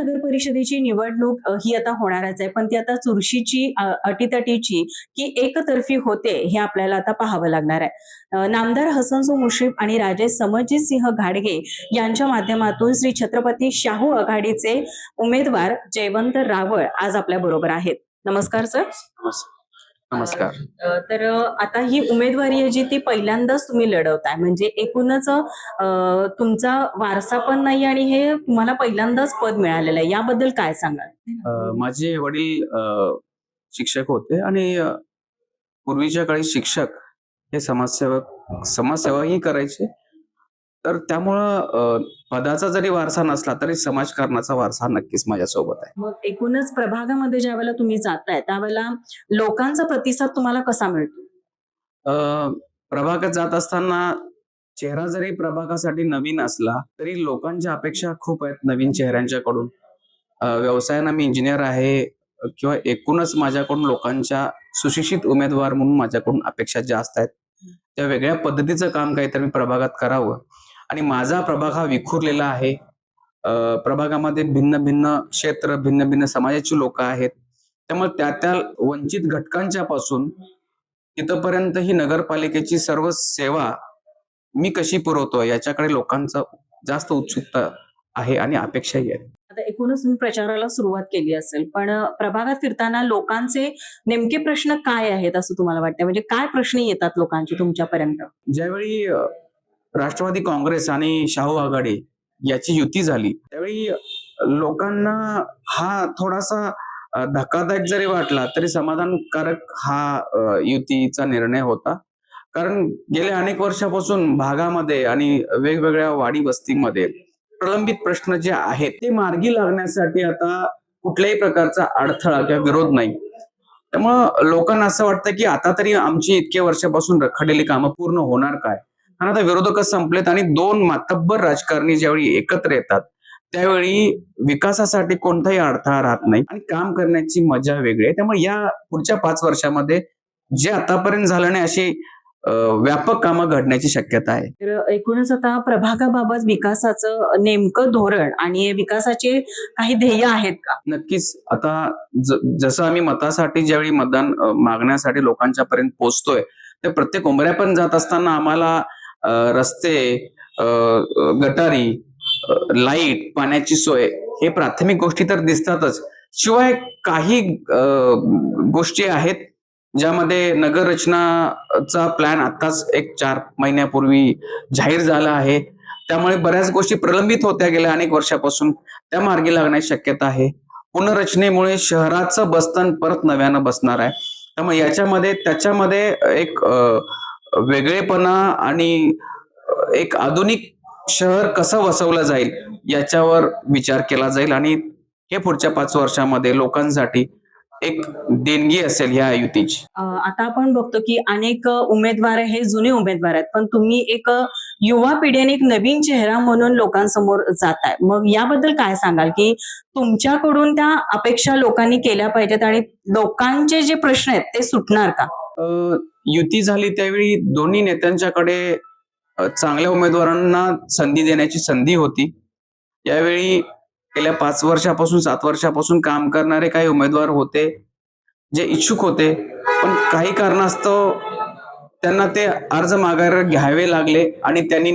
नगर परिषदेची निवडणूक ही आता होणारच आहे. पण ती आता चुरशीची अटीतटीची की एकतर्फी होते हे आपल्याला आता पाहावं लागणार आहे. नामदार हसनसो मुश्रीफ आणि राजे समजित सिंह घाडगे यांच्या माध्यमातून श्री छत्रपती शाहू आघाडीचे उमेदवार जयवंत रावळ आज आपल्या बरोबर आहेत. नमस्कार सर. नमस्कार. नमस्कार. तर आता ही उमेदवारी आहे जी ती पहिल्यांदाच तुम्ही लढवताय. म्हणजे एकूणच तुमचा वारसा पण नाही आणि हे तुम्हाला पहिल्यांदाच पद मिळालेलं आहे. याबद्दल काय सांगाल? माझे वडील शिक्षक होते आणि पूर्वीच्या काळी शिक्षक हे समाजसेवक समाजसेवाही करायचे. तर त्यामुळं पदाचा जरी वारसा नसला तरी समाजकारणाचा वारसा नक्कीच माझ्यासोबत आहे. मग एकूणच प्रभागामध्ये ज्या वेळेला तुम्ही जाताय त्यावेळेला लोकांचा प्रतिसाद तुम्हाला कसा मिळतो? प्रभागात जात असताना चेहरा जरी प्रभागासाठी नवीन असला तरी लोकांच्या अपेक्षा खूप आहेत नवीन चेहऱ्यांच्याकडून. व्यवसायानं मी इंजिनियर आहे किंवा एकूणच माझ्याकडून लोकांच्या सुशिक्षित उमेदवार म्हणून माझ्याकडून अपेक्षा जास्त आहेत. त्या वेगळ्या पद्धतीचं काम काहीतरी मी प्रभागात करावं. आणि माझा प्रभाग हा विखुरलेला आहे. प्रभागामध्ये भिन्न भिन्न क्षेत्र भिन्न भिन्न समाजाची लोक आहेत. त्यामुळे त्या त्या वंचित घटकांच्या पासून तिथपर्यंत ही नगरपालिकेची सर्व सेवा मी कशी पुरवतो याच्याकडे लोकांचा जास्त उत्सुकता आहे आणि अपेक्षाही आहे आता एकूणच तुम्ही प्रचाराला सुरुवात केली असेल पण प्रभागात फिरताना लोकांचे नेमके प्रश्न काय आहेत असं तुम्हाला वाटतं म्हणजे काय प्रश्न येतात लोकांचे तुमच्यापर्यंत? ज्यावेळी राष्ट्रवादी काँग्रेस आणि शाहू आघाडी याची युती झाली. त्यावेळी लोकांना हा थोडासा धक्कादायक जरी वाटला तरी समाधानकारक हा युतीचा निर्णय होता. कारण गेल्या अनेक वर्षापासून भागामध्ये आणि वेगवेगळ्या वाडी वस्तीमध्ये प्रलंबित प्रश्न जे आहेत ते मार्गी लागण्यासाठी आता कुठल्याही प्रकारचा अडथळा किंवा विरोध नाही. त्यामुळं लोकांना असं वाटतं की आता तरी आमची इतक्या वर्षापासून रखडलेली कामं पूर्ण होणार काय? आणि आता विरोधकच संपलेत आणि दोन मातब्बर राजकारणी ज्यावेळी एकत्र येतात त्यावेळी विकासासाठी कोणताही अडथळा राहत नाही आणि काम करण्याची मजा वेगळी आहे. त्यामुळे या पुढच्या पाच वर्षामध्ये जे आतापर्यंत झालं नाही अशी व्यापक कामं घडण्याची शक्यता आहे. तर एकूणच आता प्रभागाबाबत विकासाचं नेमकं धोरण आणि विकासाचे काही ध्येय आहेत का? नक्कीच. आता जसं आम्ही मतासाठी ज्यावेळी मतदान मागण्यासाठी लोकांच्या पर्यंत पोहोचतोय तर प्रत्येक उमऱ्या पण जात असताना आम्हाला रस्ते गटारी लाइट पाण्याची सोय हे प्राथमिक गोष्टी तर दिसतातच. शिवाय काही गोष्टी आहेत ज्यामध्ये नगररचनाचा प्लॅन आताच एक चार महिन्यापूर्वी जाहीर झाला आहे. त्यामुळे बऱ्याच गोष्टी प्रलंबित होत्या गेल्या अनेक वर्षापासून. त्या मार्गी लागण्याची शक्यता आहे. पुनर्रचनेमुळे शहराचं बस्तान परत नव्यानं बसणार आहे. त्यामुळे याच्यामध्ये त्याच्यामध्ये एक वेगळेपणा आणि एक आधुनिक शहर कसं वसवलं जाईल याच्यावर विचार केला जाईल. आणि हे पुढच्या पाच वर्षामध्ये लोकांसाठी एक देणगी असेल ह्या युतीची आता आपण बघतो की अनेक उमेदवार हे जुने उमेदवार आहेत. पण तुम्ही एक युवा पिढीने एक नवीन चेहरा म्हणून लोकांसमोर जाताय. मग याबद्दल काय सांगाल की तुमच्याकडून त्या अपेक्षा लोकांनी केल्या पाहिजेत आणि लोकांचे जे प्रश्न आहेत ते सुटणार का? युती झाली त्यावेळी दोन्ही नेत्यांच्याकडे चांगल्या उमेदवारांना संधी देण्याची संधी होती. यावेळी गेल्या पाच वर्षापासून सात वर्षापासून काम करणारे काही उमेदवार होते जे इच्छुक होते. पण काही कारणास्तव त्यांना ते अर्ज माघार घ्यावे लागले आणि त्यांनी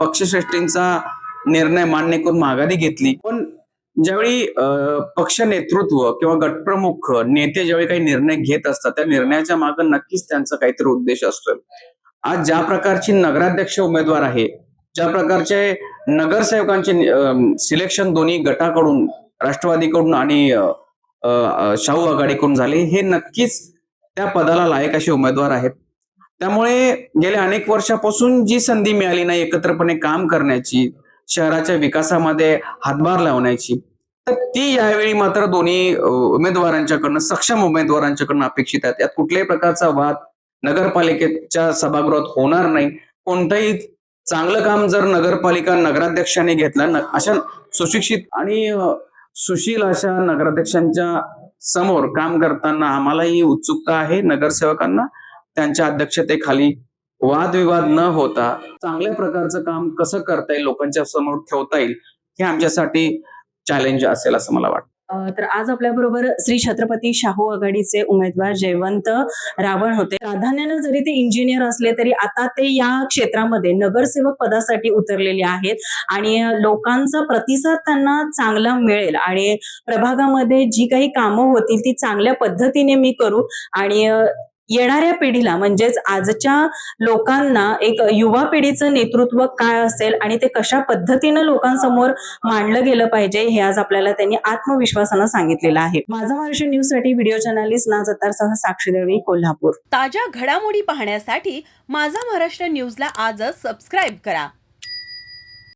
पक्षश्रेष्ठींचा निर्णय मान्य करून माघारी घेतली. पण ज्यावेळी पक्ष नेतृत्व किंवा गटप्रमुख नेते ज्यावेळी काही निर्णय घेत असतात त्या निर्णयाच्या मागे नक्कीच त्यांचा काहीतरी उद्देश असतोय. आज ज्या प्रकारची नगराध्यक्ष उमेदवार आहे ज्या प्रकारचे नगरसेवकांचे सिलेक्शन दोन्ही गटाकडून राष्ट्रवादीकडून आणि शाहू आघाडीकडून झाले हे नक्कीच त्या पदाला लायक असे उमेदवार आहेत. त्यामुळे गेल्या अनेक वर्षापासून जी संधी मिळाली नाही एकत्रपणे काम करण्याची शहराच्या विकासामध्ये हातभार लावण्याची. तर ती यावेळी मात्र दोन्ही उमेदवारांच्याकडनं सक्षम उमेदवारांच्याकडनं अपेक्षित आहेत. यात कुठल्याही प्रकारचा वाद नगरपालिकेच्या सभागृहात होणार नाही. कोणतंही चांगलं काम जर नगरपालिका नगराध्यक्षाने घेतलं न- अशा सुशिक्षित आणि सुशील अशा नगराध्यक्षांच्या समोर काम करताना आम्हालाही उत्सुकता आहे नगरसेवकांना. त्यांच्या अध्यक्षतेखाली वादविवाद न होता चांगल्या प्रकारचं काम कसं करता येईल लोकांच्या समोर ठेवता येईल हे आमच्यासाठी चॅलेंज असेल असं मला वाटतं. तर आज आपल्याबरोबर श्री छत्रपती शाहू आघाडीचे उमेदवार जयवंत रावण होते. प्राधान्यानं जरी ते इंजिनियर असले तरी आता ते या क्षेत्रामध्ये नगरसेवक पदासाठी उतरलेले आहेत आणि लोकांचा प्रतिसाद त्यांना चांगला मिळेल आणि प्रभागामध्ये जी काही कामं होतील ती चांगल्या पद्धतीने मी करू आणि येणाऱ्या पिढीला म्हणजेच आजच्या लोकांना एक युवा पिढीचं नेतृत्व काय असेल आणि ते कशा पद्धतीनं लोकांसमोर मांडलं गेलं पाहिजे हे आज आपल्याला त्यांनी आत्मविश्वासानं सांगितलेलं आहे. माझा महाराष्ट्र न्यूजसाठी व्हिडिओ जर्नालिस्ट ना सह साक्षी देवी कोल्हापूर. ताज्या घडामोडी पाहण्यासाठी माझा महाराष्ट्र न्यूजला आजच सबस्क्राईब करा.